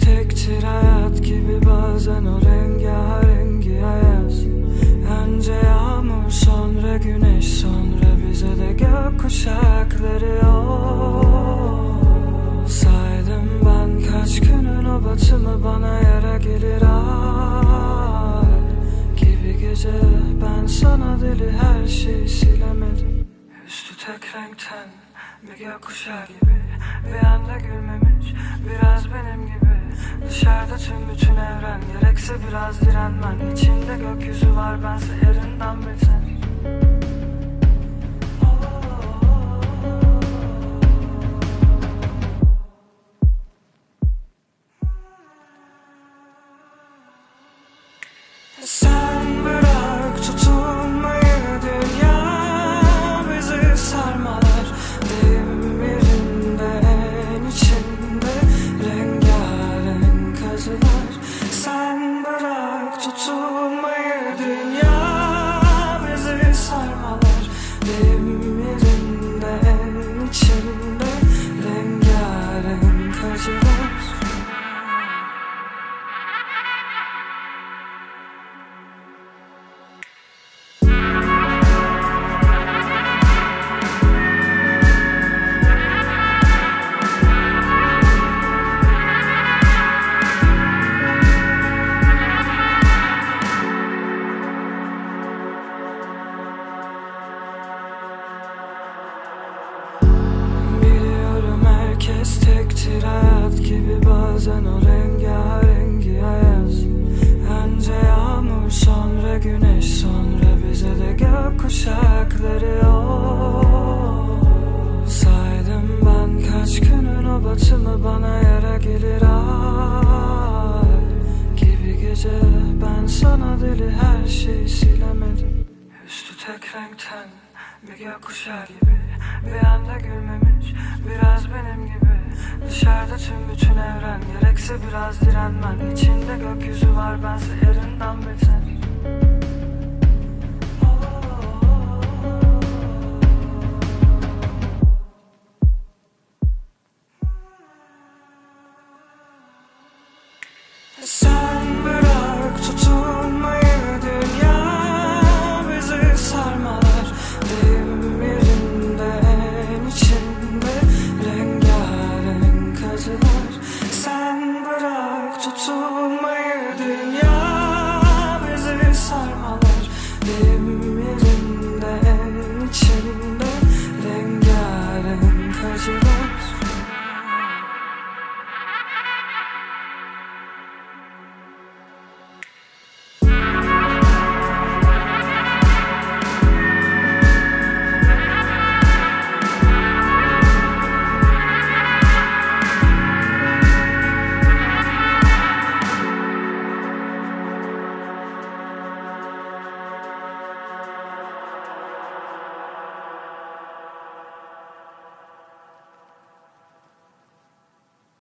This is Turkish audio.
tektir hayat gibi bazen o rengarengi ayaz Önce yağmur sonra güneş sonra bize de gök kuşakları Saydım ben kaç günün o batımı bana yara gelir ay. Gibi gece ben sana deli her şeyi silemedim. Üstü tek renkten bir gökkuşağı gibi Bir anda gülmemiş biraz benim gibi Dışarıda tüm bütün evren gerekse biraz direnmen İçinde gökyüzü var bense yerinden beter Sen hayat gibi bazen o rengarengi ayaz. Önce yağmur sonra güneş sonra bize de gök kuşakları o Saydım ben kaç günün o batımı bana yara gelir ay. Gibi gece ben sana deli her şeyi silemedim. Üstü tek renkten bir gökkuşağı gibi Bir anda gülmemiş biraz benim gibi Dışarıda tüm bütün evren gerekse biraz direnmen İçinde gökyüzü var bense yerinden beter